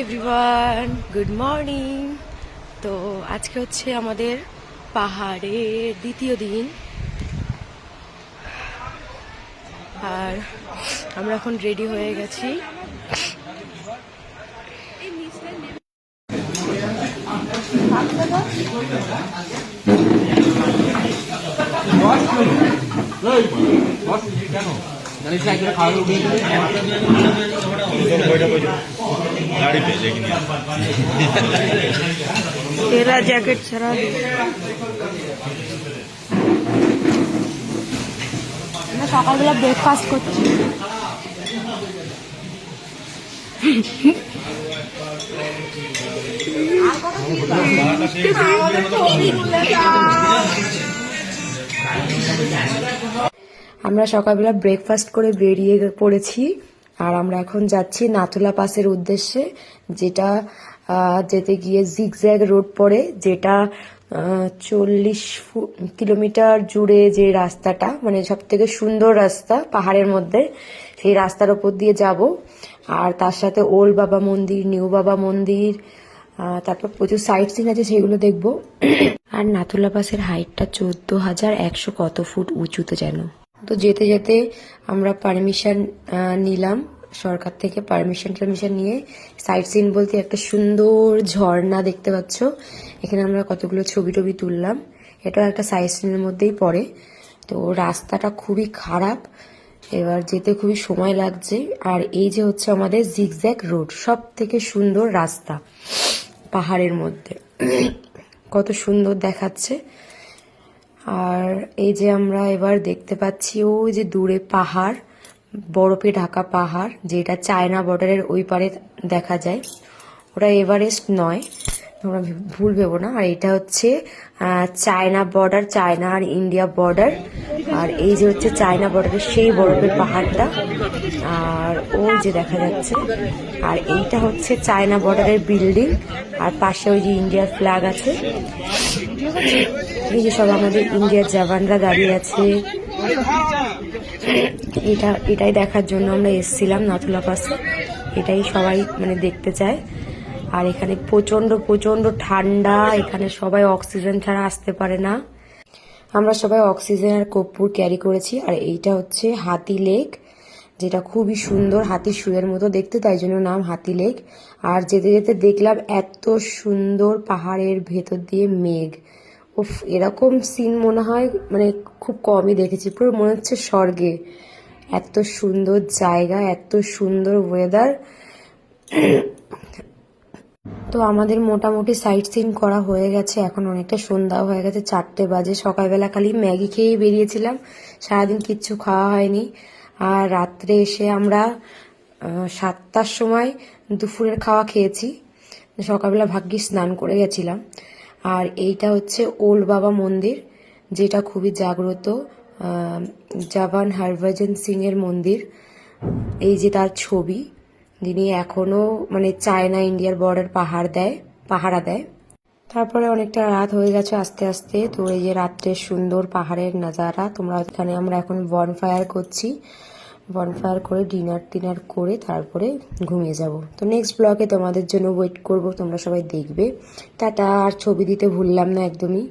Everyone good morning তো আজকে হচ্ছে আমাদের পাহাড়ের দ্বিতীয় দিন। আর আমরা এখন রেডি হয়ে গেছি। জানিস না খাওয়া लेकिन তেরা জ্যাকেট ছাড়া আমরা সকালবেলা ব্রেকফাস্ট করছি আমরা সকালবেলা ব্রেকফাস্ট করে বেরিয়ে পড়েছি আর আমরা এখন যাচ্ছি নাথুলা পাসের উদ্দেশ্যে, যেটা যেতে গিয়ে জিগজ্যাগ রোড পড়ে, যেটা চল্লিশ কিলোমিটার জুড়ে যে রাস্তাটা মানে সব থেকে সুন্দর রাস্তা পাহাড়ের মধ্যে, সেই রাস্তার ওপর দিয়ে যাব। আর তার সাথে ওল বাবা মন্দির নিউ বাবা মন্দির তারপর প্রচুর সাইট সিন আছে, সেগুলো দেখব। আর নাথুলা পাসের হাইটটা চোদ্দ হাজার একশো কত ফুট উঁচুতে যেন। তো যেতে যেতে আমরা পারমিশন নিলাম। সরকার থেকে পারমিশন টারমিশন নিয়ে সাইট সিন বলতে একটা সুন্দর ঝর্ণা দেখতে পাচ্ছ। এখানে আমরা কতগুলো ছবি টবি তুললাম। এটাও একটা সাইট সিনের মধ্যেই পড়ে। তো রাস্তাটা খুবই খারাপ। এবার যেতে খুবই সময় লাগছে। আর এই যে হচ্ছে আমাদের জিগজ্যাগ রোড সব থেকে সুন্দর রাস্তা পাহাড়ের মধ্যে। কত সুন্দর দেখাচ্ছে। আর এই যে আমরা এবার দেখতে পাচ্ছি ওই যে দূরে পাহাড়। বরফে ঢাকা পাহাড়, যেটা চায়না বর্ডারের ওই পারে দেখা যায়। ওটা এভারেস্ট নয়, তোমরা ভুল ভেবো না। আর এটা হচ্ছে চায়না বর্ডার, চায়না আর ইন্ডিয়া বর্ডার। আর এই যে হচ্ছে চায়না বর্ডারের সেই বরফের পাহাড়টা। আর ও যে দেখা যাচ্ছে, আর এইটা হচ্ছে চায়না বর্ডারের বিল্ডিং। আর পাশে ওই যে ইন্ডিয়ার ফ্ল্যাগ আছে। এই যে সব আমাদের ইন্ডিয়ার জওয়ানরা দাঁড়িয়ে আছে। এটা, এটাই দেখার জন্য আমরা এসেছিলাম নাথুলা পাশে। এটাই সবাই মানে দেখতে চায়। আর এখানে প্রচণ্ড প্রচণ্ড ঠান্ডা। এখানে সবাই অক্সিজেন ছাড়া আসতে পারে না। আমরা সবাই অক্সিজেন আর কর্পূর ক্যারি করেছি। আর এইটা হচ্ছে হাতি লেক যেটা খুবই সুন্দর, হাতি শুয়ের মতো দেখতে, তাই জন্য নাম হাতি লেক আর যেতে যেতে দেখলাম এত সুন্দর পাহাড়ের ভেতর দিয়ে মেঘ। উফ, এরকম সিন মনে হয় মানে খুব কমই দেখেছি। পুরো মনে হচ্ছে স্বর্গে। এত সুন্দর জায়গা, এত সুন্দর ওয়েদার তো আমাদের মোটামুটি সাইট সিন করা হয়ে গেছে। এখন অনেকটা সন্ধ্যা হয়ে গেছে, চারটে বাজে। সকালবেলা খালি ম্যাগি খেয়েই বেরিয়েছিলাম। সারাদিন কিচ্ছু খাওয়া হয়নি। আর রাত্রে এসে আমরা সাতটার সময় দুপুরের খাওয়া খেয়েছি। সকালবেলা ভাগ্যিস স্নান করে গেছিলাম। আর এইটা হচ্ছে ওল্ড বাবা মন্দির, যেটা খুবই জাগ্রত জওয়ান হরভজন সিং এর মন্দির। এই যে তার ছবি, যিনি এখনও মানে চায়না, ইন্ডিয়ার বর্ডার পাহাড় দেয়, পাহারা দেয়। তারপরে অনেকটা রাত হয়ে গেছে আস্তে আস্তে, তো এই যে রাত্রের সুন্দর পাহাড়ের নাজারা, তোমরা এখানে আমরা এখন বনফায়ার করছি। বনফায়ার করে ডিনার টিনার করে তারপরে ঘুমিয়ে যাব। তো নেক্সট ব্লগে তোমাদের জন্য ওয়েট করব, তোমরা সবাই দেখবে। টাটা, আর ছবি দিতে ভুললাম না একদমই।